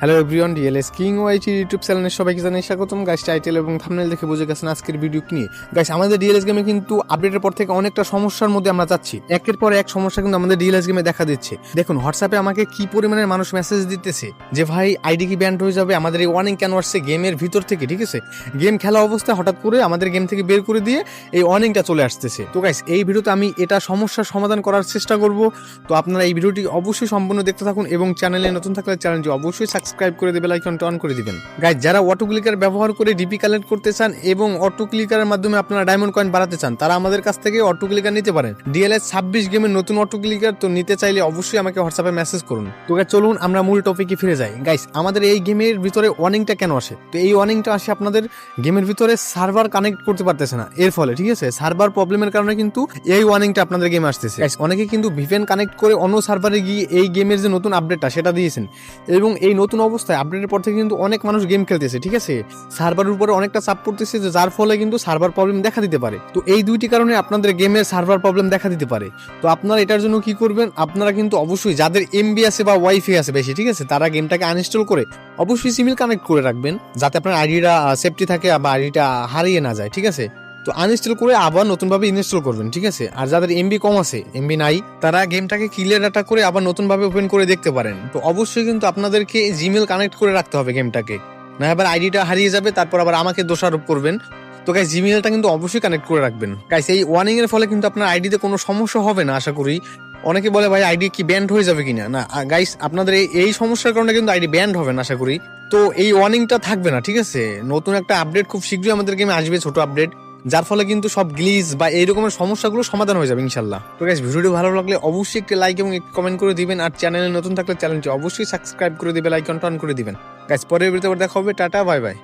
Hello everyone DLS king YT YouTube চ্যানেলের সবাইকে জানাই স্বাগতম। গাইস টাইটেল এবং থাম্বনেল দেখে বুঝে গেছেন আজকের ভিডিও নিয়ে। গাইস আমাদের ডিএলএস গেমে কিন্তু আপডেটের পর থেকে অনেকটা সমস্যার মধ্যে আমরা যাচ্ছি। একের পর এক সমস্যা কিন্তু আমাদের ডিএলএস গেমে দেখা দিচ্ছে। দেখুন হোয়াটসঅ্যাপে আমাকে কি পরিমাণের মানুষ মেসেজ দিতেছে যে, ভাই আইডি কি ব্যান্ড হয়ে যাবে? আমাদের এই ওয়ার্নিং কেন আসছে গেমের ভিতর থেকে, ঠিক আছে? গেম খেলা অবস্থায় হঠাৎ করে আমাদের গেম থেকে বের করে দিয়ে এই ওয়ার্নিংটা চলে আসতেছে। তো গাইস এই ভিডিওতে আমি এটা সমস্যার সমাধান করার চেষ্টা করব। তো আপনারা এই ভিডিওটি অবশ্যই সম্পূর্ণ দেখতে থাকুন এবং চ্যানেলে নতুন থাকলে চ্যানেলটি অবশ্যই সাবস্ক্রাইব করে দেবে লাইকনটা অন করে দিবেন। গাইজ যারা অটো ক্লিকার ব্যবহার করে ডিপি কালেক্ট করতে চান এবং অটো ক্লিকারের মাধ্যমে আপনারা ডায়মন্ড কয়েন বাড়াতে চান, তারা আমাদের কাছ থেকে অটো ক্লিকার নিতে পারেন। ডিএলএস ছাব্বিশ গেমের নতুন অটো ক্লিকার তো নিতে চাইলে অবশ্যই আমাকে হোয়াটসঅ্যাপে মেসেজ করুন। তো চলুন আমরা মূল টপিকে ফিরে যাই। গাইস আমাদের এই গেমের ভিতরে ওয়ার্নিংটা কেন আসে? তো এই ওয়ার্নিংটা আসে আপনাদের গেমের ভিতরে সার্ভার কানেক্ট করতে পারতেছে না। এর ফলে, ঠিক আছে? সার্ভার প্রবলেমের কারণে কিন্তু এই ওয়ার্নিংটা আপনাদের গেমে আসতেছে। অনেকে কিন্তু ভিভেন কানেক্ট করে অন্য সার্ভারে গিয়ে এই গেমের যে নতুন আপডেটটা সেটা দিয়েছেন। এবং এই নতুন অবস্থায় আপডেটের পর থেকে কিন্তু অনেক মানুষ গেম খেলতেছে, ঠিক আছে? সার্ভারের উপরে অনেকটা চাপ পড়তেছে যে যার ফলে কিন্তু সার্ভার প্রবলেম দেখা দিতে পারে। তো এই দুইটি কারণে আপনাদের গেমের সার্ভার প্রবলেম দেখা দিতে পারে। তো আপনারা এটার জন্য কি করবেন? আপনারা কিন্তু অবশ্যই যাদের এমবি আছে বা ওয়াইফাই আছে বেশি, ঠিক আছে? তারা গেমটাকে আনইনস্টল করে অবশ্যই সিমিল কানেক্ট করে রাখবেন, যাতে আপনার আইডিটা সেফটি থাকে বা আইডিটা হারিয়ে না যায়, ঠিক আছে? তো আনইনস্টল করে আবার নতুনভাবে ইনস্টল করবেন, ঠিক আছে? আর যাদের এমবি কম আছে এমবি নাই, তারা গেমটাকে ক্লিয়ার ডাটা করে আবার নতুনভাবে ওপেন করে দেখতে পারেন। তো অবশ্যই কিন্তু আপনাদেরকে জিমেল কানেক্ট করে রাখতে হবে গেমটাকে না এবার আইডিটা হারিয়ে যাবে, তারপর আবার আমাকে দোষারোপ করবেন। তো গাইস জিমেলটা কিন্তু অবশ্যই কানেক্ট করে রাখবেন। গাইস এই ওয়ার্নিং এর ফলে কিন্তু আপনার আইডিতে কোনো সমস্যা হবে না, আশা করি। অনেকে বলে, ভাই আইডি কি ব্যান্ড হয়ে যাবে কিনা? না গাইস আপনাদের এই সমস্যার কারণে কিন্তু আইডি ব্যান্ড হবে না, আশা করি। তো এই ওয়ার্নিংটা থাকবে না, ঠিক আছে? নতুন একটা আপডেট খুব শীঘ্রই আমাদের গেমে আসবে, ছোট আপডেট যার ফলে কিন্তু সব গ্লিজ বা এই রকমের সমস্যাগুলো সমাধান হয়ে যাবে, ইনশাল্লাহ। তো গাইস ভিডিওটি ভালো লাগলে অবশ্যই একটি লাইক এবং একটি কমেন্ট করে দিবেন, আর চ্যানেলে নতুন থাকলে চ্যানেলটি অবশ্যই সাবস্ক্রাইব করে দিবে লাইক অন করে দিবেন। গাইস পরের ভিডিওতে দেখা হবে, টাটা বাই বাই